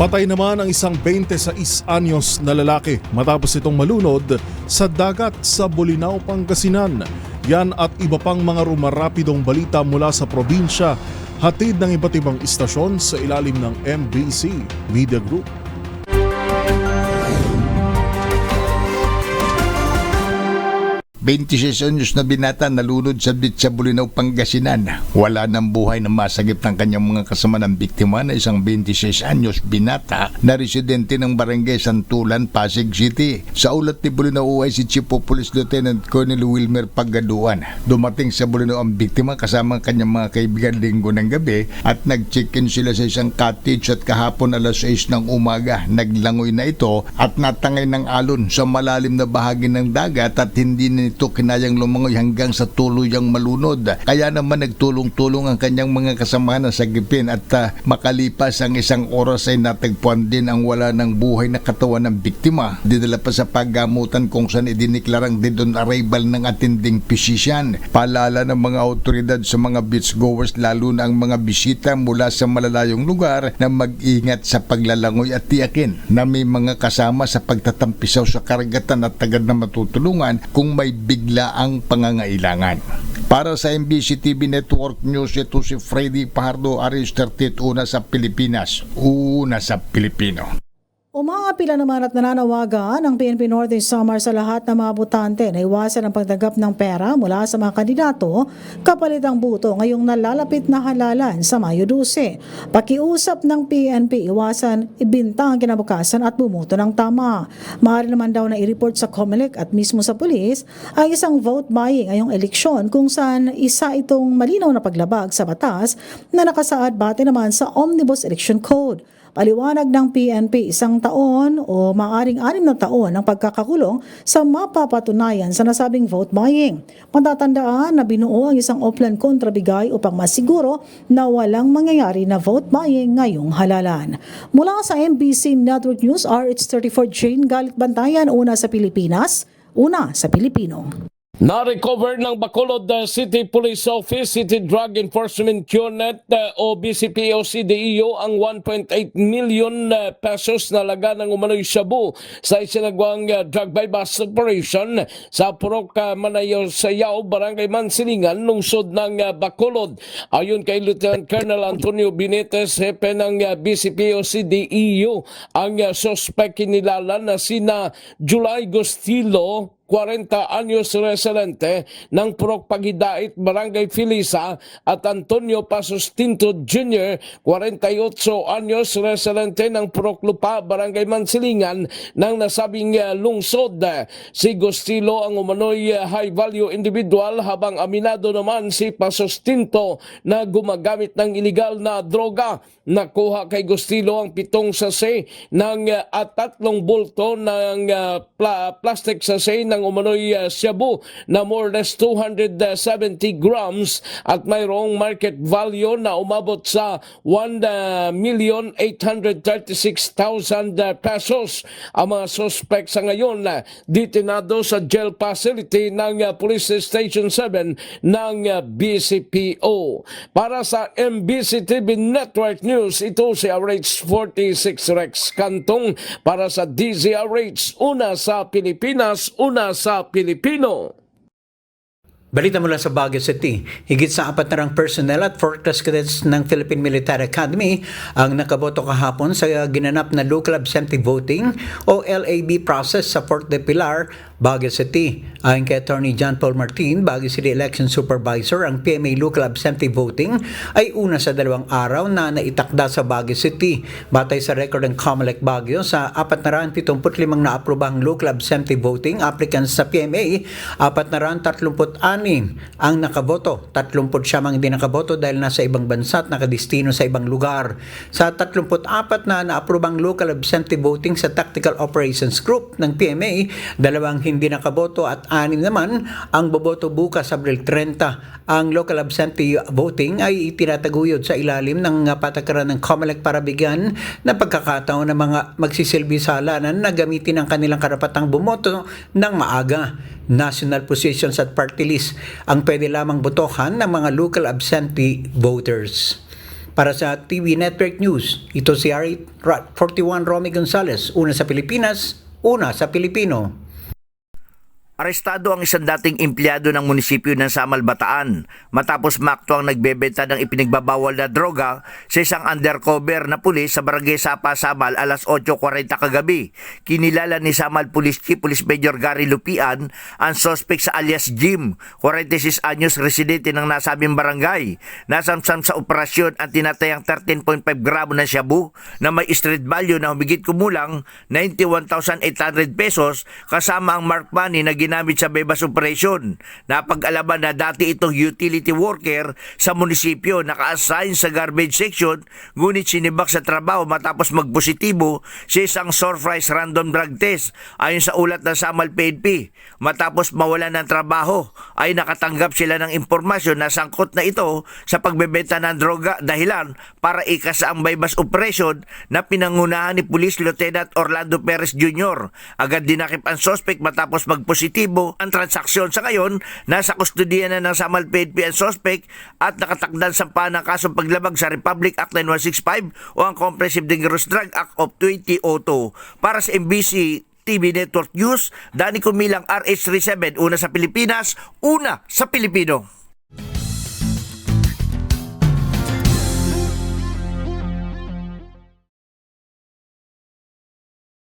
Patay naman ang isang 26 anyos na lalaki matapos itong malunod sa dagat sa Bolinao, Pangasinan. Yan at iba pang mga rumarapidong balita mula sa probinsya, hatid ng iba't ibang istasyon sa ilalim ng MBC Media Group. ...26 anyos na binata nalunod sa beach Pangasinan. Wala ng buhay na masagip ng kanyang mga kasama ng biktima na isang 26 anyos binata na residente ng Barangay Santulan, Pasig City. Sa ulat ni Bulinaw UAI si Chief of Police Lieutenant Colonel Wilmer Pagaduan. Dumating sa Bulinaw ang biktima kasama ang kanyang mga kaibigan linggo ng gabi at nag-check-in sila sa isang cottage at kahapon alas 6 ng umaga. Naglangoy na ito at natangay ng alon sa malalim na bahagi ng dagat at hindi na nito kinayang lumangoy hanggang sa tuluyang malunod. Kaya naman nagtulong-tulong ang kanyang mga kasama na sagipin at ah, makalipas ang isang oras ay natagpuan din ang wala ng buhay na katawan ng biktima. Dinala pa sa paggamutan kung saan idiniklarang dead arrival ng atinding physician. Paalala ng mga otoridad sa mga beachgoers lalo na ang mga bisita mula sa malalayong lugar na mag-ingat sa paglalangoy at tiyakin na may mga kasama sa pagtatampisaw sa karagatan at tagad na matutulungan kung may bigla ang pangangailangan. Para sa MBC TV Network News, ito si Freddy Pahardo, Aris 31 sa Pilipinas. Una sa Pilipino. Umaapila naman at nananawagan ang PNP Northeast Samar sa lahat ng mga butante na iwasan ang pagdagap ng pera mula sa mga kandidato kapalit ang buto ngayong nalalapit na halalan sa Mayo 12. Pakiusap ng PNP iwasan ibinta ang kinabukasan at bumuto ng tama. Maaari naman daw na i-report sa COMELEC at mismo sa pulis ang isang vote buying ngayong eleksyon kung saan isa itong malinaw na paglabag sa batas na nakasaad bate naman sa Omnibus Election Code. Paliwanag ng PNP isang taon o maaring anim na taon ang pagkakakulong sa mapapatunayan sa nasabing vote buying. Matatandaan na binuo ang isang Oplan kontrabigay upang masiguro na walang mangyayari na vote buying ngayong halalan. Mula sa MBC Network News, RH34 Jane Galit Bantayan, una sa Pilipinas, una sa Pilipino. Na-recover ng Bacolod City Police Office, City Drug Enforcement Unit uh, o BCPO CDEO ang 1.8 million pesos na laga ng umano'y shabu sa isinagwang uh, drug bypass operation sa Purok uh, Manayaw Sayaw, Barangay Mansilingan, lungsod ng uh, Bacolod. Ayon kay Lieutenant Colonel Antonio Binetes, hepe ng uh, BCPO CDEO, ang uh, suspect na sina July Gostilo, 40 anyos residente ng Purok Pagidait, Barangay Filisa at Antonio Pasos Tinto Jr., 48 anyos residente ng Purok Lupa, Barangay Mansilingan ng nasabing uh, lungsod. Si Gostilo ang umano'y uh, high-value individual habang aminado naman si Pasos Tinto na gumagamit ng iligal na droga. Nakuha kay Gostilo ang pitong sase ng uh, at tatlong bulto ng uh, pla- plastic sase ng umano'y uh, shabu na more or less 270 grams at mayroong market value na umabot sa 1 uh, million 836,000 uh, pesos. Ang mga suspect sa ngayon na detinado sa jail facility ng uh, Police Station 7 ng uh, BCPO. Para sa MBC TV Network News, ito si RH46 Rex Kantong para sa DZRH, una sa Pilipinas, una sa Pilipino. Balita mula sa Baguio City, higit sa apat na rang personnel at four class cadets ng Philippine Military Academy ang nakaboto kahapon sa ginanap na local absentee voting o LAB process sa Fort de Pilar, Baguio City. Ayon kay Attorney John Paul Martin, Baguio City Election Supervisor, ang PMA local absentee voting ay una sa dalawang araw na naitakda sa Baguio City. Batay sa record ng Comelec Baguio, sa 475 na aprobahang local absentee voting applicants sa PMA, 436 ang nakaboto. 30 siyang hindi nakaboto dahil nasa ibang bansa at nakadistino sa ibang lugar. Sa 34 na naaprobang local absentee voting sa Tactical Operations Group ng PMA, dalawang hindi nakaboto at anim naman ang boboto bukas Abril 30. Ang local absentee voting ay itinataguyod sa ilalim ng patakaran ng COMELEC para bigyan ng pagkakataon ng mga magsisilbi sa halalan na gamitin ang kanilang karapatang bumoto ng maaga. National positions at party list ang pwede lamang botohan ng mga local absentee voters. Para sa TV Network News, ito si R41 Romy Gonzalez, una sa Pilipinas, una sa Pilipino. Arestado ang isang dating empleyado ng munisipyo ng Samal Bataan matapos makto ang nagbebenta ng ipinagbabawal na droga sa isang undercover na pulis sa barangay Sapa, Samal alas 8.40 kagabi. Kinilala ni Samal Police Chief Police Major Gary Lupian ang suspect sa alias Jim, 46 anyos residente ng nasabing barangay. Nasamsam sa operasyon ang tinatayang 13.5 gramo ng shabu na may street value na humigit kumulang 91,800 pesos kasama ang mark money na ginamit sa Bebas Operation. Napag-alaman na dati itong utility worker sa munisipyo naka-assign sa garbage section ngunit sinibak sa trabaho matapos magpositibo sa isang surprise random drug test ayon sa ulat ng Samal PNP. Matapos mawala ng trabaho ay nakatanggap sila ng impormasyon na sangkot na ito sa pagbebenta ng droga dahilan para ikasa ang bypass operation na pinangunahan ni Police Lieutenant Orlando Perez Jr. Agad dinakip ang suspect matapos magpositibo ang transaksyon. Sa ngayon, nasa kustodiya na ng Samal PNP ang suspect at nakatakdal sa ng kasong paglabag sa Republic Act 9165 o ang Comprehensive Dangerous Drug Act of 2002. Para sa MBC TV Network News, Dani Kumilang RH37, una sa Pilipinas, una sa Pilipino.